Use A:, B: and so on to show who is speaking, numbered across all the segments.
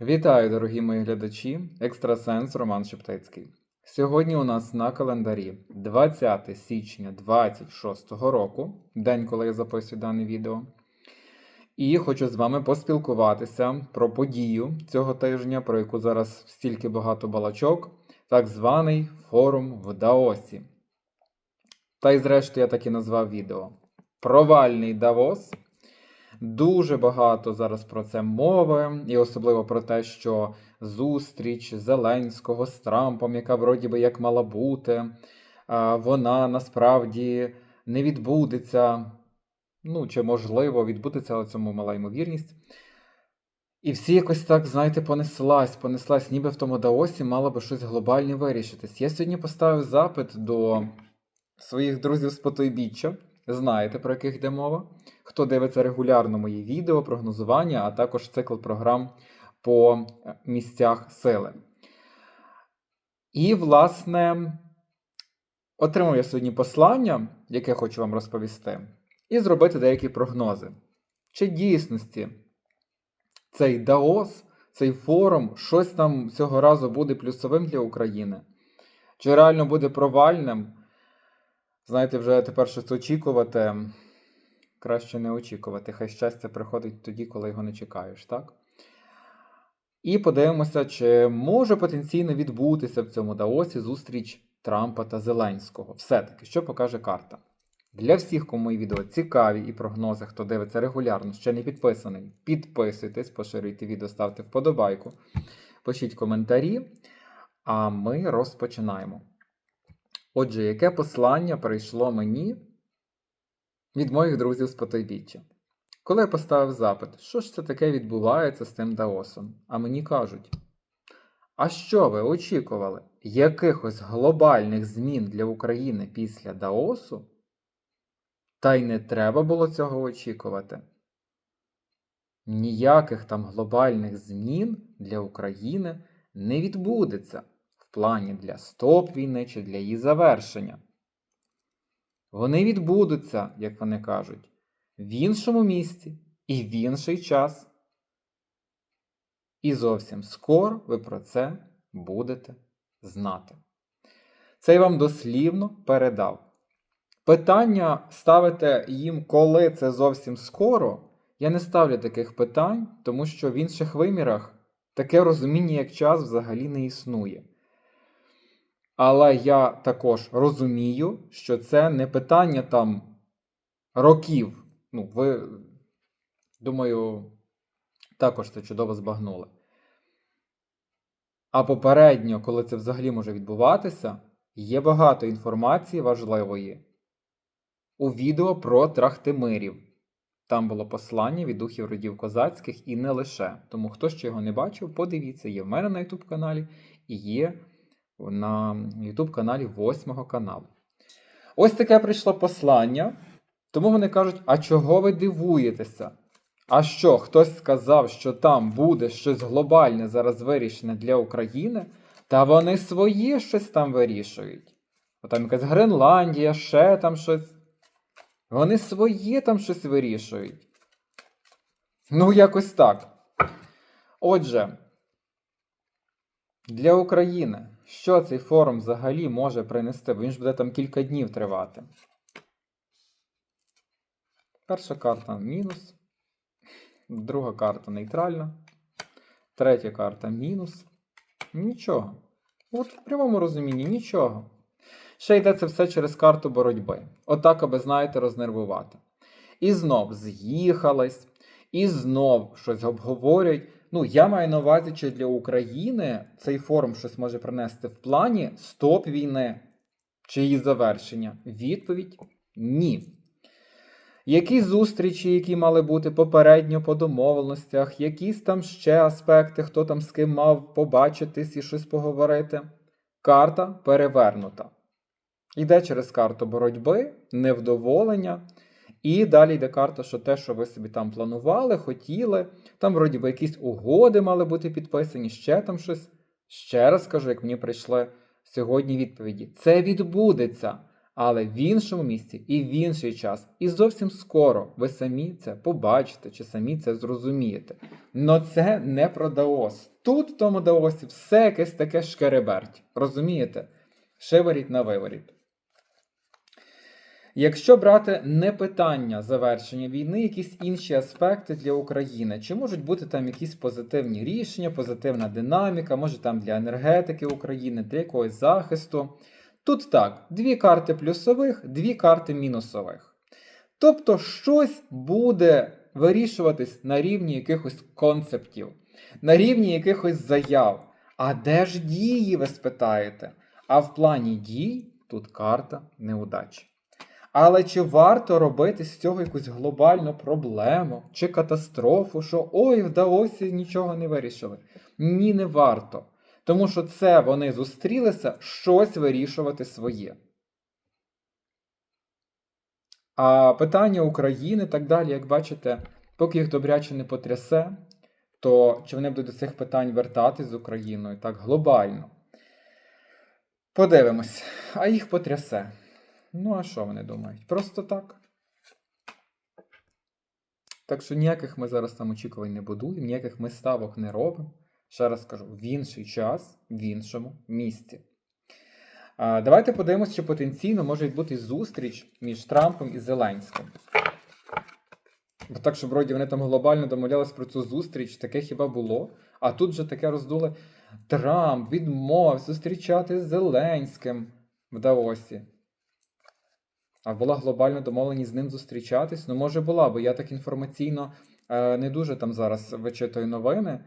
A: Вітаю, дорогі мої глядачі! Екстрасенс Роман Шептицький. Сьогодні у нас на календарі 20 січня 26 року, день, коли я записую дане відео. І хочу з вами поспілкуватися про подію цього тижня, про яку зараз стільки багато балачок, так званий форум в Даосі. Та й зрештою я так і назвав відео. Провальний Давос. Дуже багато зараз про це мови, і особливо про те, що зустріч Зеленського з Трампом, яка вроді би як мала бути, вона насправді не відбудеться. Ну, чи можливо відбудеться, але цьому мала ймовірність. І всі якось так, знаєте, понеслась, понеслась, ніби в тому Даосі мало би щось глобальне вирішитись. Я сьогодні поставив запит до своїх друзів з потойбіччя. Знаєте, про яких йде мова? Хто дивиться регулярно мої відео, прогнозування, а також цикл програм по е, місцях сили. І, власне, отримав я сьогодні послання, яке хочу вам розповісти, і зробити деякі прогнози. Чи дійсності цей Даос, цей форум, щось там цього разу буде плюсовим для України? Чи реально буде провальним? Знаєте, вже тепер щось очікувати. Краще не очікувати. Хай щастя приходить тоді, коли його не чекаєш, так? І подивимося, чи може потенційно відбутися в цьому Даосі зустріч Трампа та Зеленського. Все-таки, що покаже карта? Для всіх, кому мої відео цікаві і прогнози, хто дивиться регулярно, ще не підписаний, підписуйтесь, поширюйте відео, ставте вподобайку, пишіть коментарі, а ми розпочинаємо. Отже, яке послання прийшло мені від моїх друзів з потойбіччя? Коли я поставив запит, що ж це таке відбувається з тим Даосом? А мені кажуть: а що ви очікували? Якихось глобальних змін для України після Даосу? Та й не треба було цього очікувати. Ніяких там глобальних змін для України не відбудеться в плані для стоп війни чи для її завершення. Вони відбудуться, як вони кажуть, в іншому місці і в інший час. І зовсім скоро ви про це будете знати. Це я вам дослівно передав. Питання ставите їм, коли це зовсім скоро. Я не ставлю таких питань, тому що в інших вимірах таке розуміння, як час, взагалі не існує. Але я також розумію, що це не питання там років. Ну, ви, думаю, також це чудово збагнули. А попередньо, коли це взагалі може відбуватися, є багато інформації важливої у відео про Трахтимирів. Там було послання від духів родів козацьких і не лише. Тому хто ще його не бачив, подивіться, є в мене на YouTube каналі і є на YouTube каналі 8 каналу. Ось таке прийшло послання. Тому вони кажуть: а чого ви дивуєтеся? А що, хтось сказав, що там буде щось глобальне зараз вирішене для України, та вони своє щось там вирішують. О, там якась Гренландія, ще там щось. Вони своє там щось вирішують. Ну, якось так. Отже, для України, що цей форум взагалі може принести? Бо він ж буде там кілька днів тривати. Перша карта мінус. Друга карта нейтральна. Третя карта мінус. Нічого. От в прямому розумінні нічого. Ще йде це все через карту боротьби. Отак, аби, знаєте, рознервувати. І знов з'їхались, і знов щось обговорюють. Ну, я маю на увазі, чи для України цей форум щось може принести в плані стоп війни чи її завершення. Відповідь ні. Які зустрічі, які мали бути попередньо по домовленостях, якісь там ще аспекти, хто там з ким мав побачитись і щось поговорити. Карта перевернута. Йде через карту боротьби, невдоволення. І далі йде карта, що те, що ви собі там планували, хотіли, там, вроді би, якісь угоди мали бути підписані, ще там щось. Ще раз кажу, як мені прийшли сьогодні відповіді. Це відбудеться, але в іншому місці і в інший час. І зовсім скоро ви самі це побачите чи самі це зрозумієте. Но це не про Даос. Тут в тому Даосі все якесь таке шкереберть. Розумієте? Шиворіть на виворіт. Якщо брати не питання завершення війни, якісь інші аспекти для України, чи можуть бути там якісь позитивні рішення, позитивна динаміка, може там для енергетики України, для якогось захисту. Тут так, дві карти плюсових, дві карти мінусових. Тобто щось буде вирішуватись на рівні якихось концептів, на рівні якихось заяв. А де ж дії, ви спитаєте? А в плані дій тут карта неудачі. Але чи варто робити з цього якусь глобальну проблему чи катастрофу, що ой, вдалося нічого не вирішили? Ні, не варто. Тому що це вони зустрілися щось вирішувати своє. А питання України так далі, як бачите, поки їх добряче не потрясе, то чи вони будуть до цих питань вертатись з Україною так глобально? Подивимось, а їх потрясе. Ну, а що вони думають? Просто так. Так що ніяких ми зараз там очікувань не будуємо, ніяких ми ставок не робимо. Ще раз кажу, в інший час, в іншому місці. А, давайте подивимося, чи потенційно може бути зустріч між Трампом і Зеленським. Бо так, що вроді вони там глобально домовлялись про цю зустріч, таке хіба було? А тут же таке роздули Трамп відмовив зустрічати з Зеленським в Даосі. А була глобальна домовленість з ним зустрічатись? Ну, може, була, бо я так інформаційно е, не дуже там зараз вичитую новини,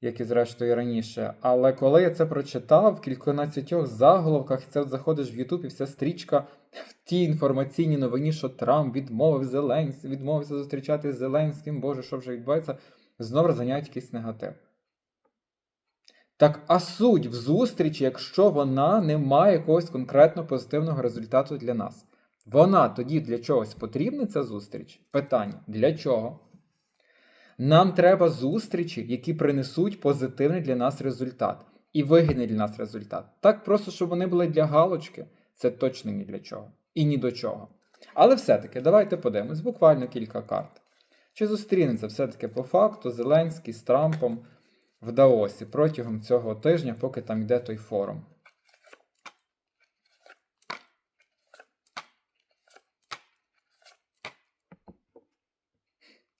A: як і зрештою раніше. Але коли я це прочитав в кільканадцятьох заголовках, це заходиш в Ютуб і вся стрічка в тій інформаційній новині, що Трамп відмовив Зеленсь, відмовився зустрічати з Зеленським, Боже, що вже відбувається, знову розганяють якийсь негатив. Так, а суть в зустрічі, якщо вона не має якогось конкретно позитивного результату для нас. Вона тоді для чогось потрібна ця зустріч? Питання: для чого? Нам треба зустрічі, які принесуть позитивний для нас результат і вигідний для нас результат. Так просто, щоб вони були для галочки, це точно ні для чого і ні до чого. Але все-таки давайте подивимось буквально кілька карт. Чи зустрінеться все-таки по факту Зеленський з Трампом в Даосі протягом цього тижня, поки там йде той форум?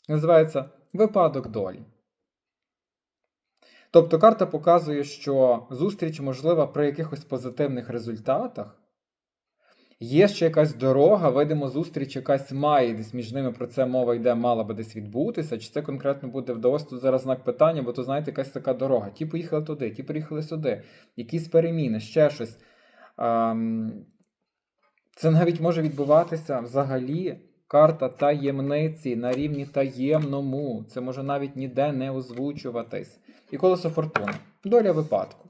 A: Називається Випадок долі. Тобто карта показує, що зустріч можлива при якихось позитивних результатах. Є ще якась дорога, видимо, зустріч якась має десь між ними про це мова йде, мала би десь відбутися. Чи це конкретно буде вдалося? Тут зараз знак питання, бо то, знаєте, якась така дорога. Ті поїхали туди, ті приїхали сюди, якісь переміни, ще щось. Це навіть може відбуватися взагалі карта таємниці на рівні таємному. Це може навіть ніде не озвучуватись. І колесо фортуни. Доля випадку.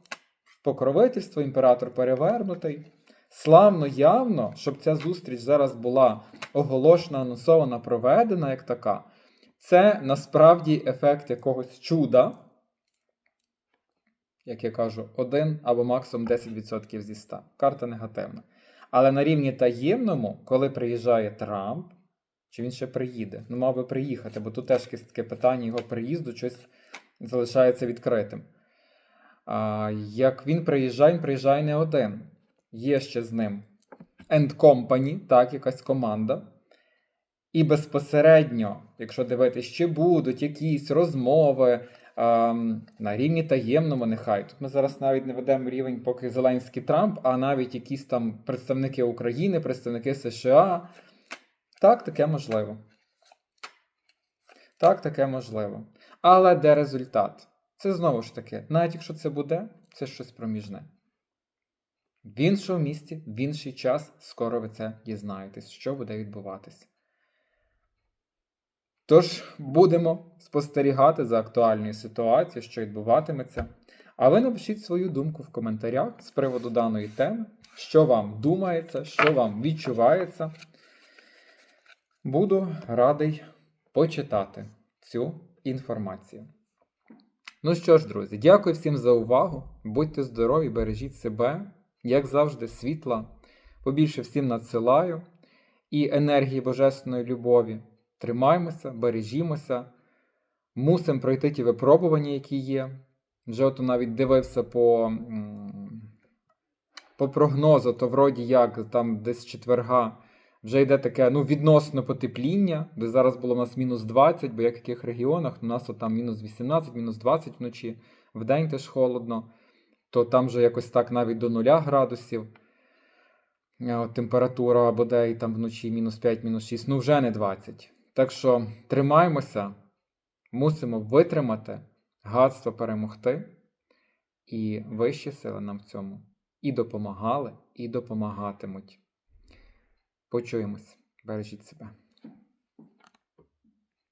A: Покровительство, імператор перевернутий. Славно явно, щоб ця зустріч зараз була оголошена, анонсована, проведена як така. Це насправді ефект якогось чуда. Як я кажу, 1 або максимум 10% зі 100. Карта негативна. Але на рівні таємному, коли приїжджає Трамп, чи він ще приїде? Ну, мав би приїхати, бо тут теж таке питання його приїзду щось залишається відкритим. А, Як він приїжджає, він приїжджає не один. Є ще з ним End Company, так, якась команда. І безпосередньо, якщо дивитися, чи будуть якісь розмови а, на рівні таємному, нехай. Тут ми зараз навіть не ведемо рівень, поки Зеленський Трамп, а навіть якісь там представники України, представники США. Так, таке можливо. Так, таке можливо. Але де результат? Це знову ж таки, навіть якщо це буде, це щось проміжне. В іншому місці, в інший час, скоро ви це дізнаєтесь, що буде відбуватися. Тож, будемо спостерігати за актуальною ситуацією, що відбуватиметься. А ви напишіть свою думку в коментарях з приводу даної теми, що вам думається, що вам відчувається. Буду радий почитати цю інформацію. Ну що ж, друзі, дякую всім за увагу. Будьте здорові, бережіть себе, як завжди, світла, Побільше всім надсилаю і енергії божественної любові. Тримаймося, бережімося, мусимо пройти ті випробування, які є. Вже от навіть дивився по, по прогнозу, то вроді як там десь четверга вже йде таке ну, відносне потепління, де зараз було у нас мінус 20, бо як в яких регіонах, у нас от там мінус 18, мінус 20 вночі, вдень теж холодно, то там вже якось так навіть до 0 градусів. Е, Температура бодай там вночі мінус 5, мінус 6, ну вже не 20. Так що тримаємося, мусимо витримати, гадство перемогти, і вищі сили нам в цьому і допомагали, і допомагатимуть. Почуємось. Бережіть себе.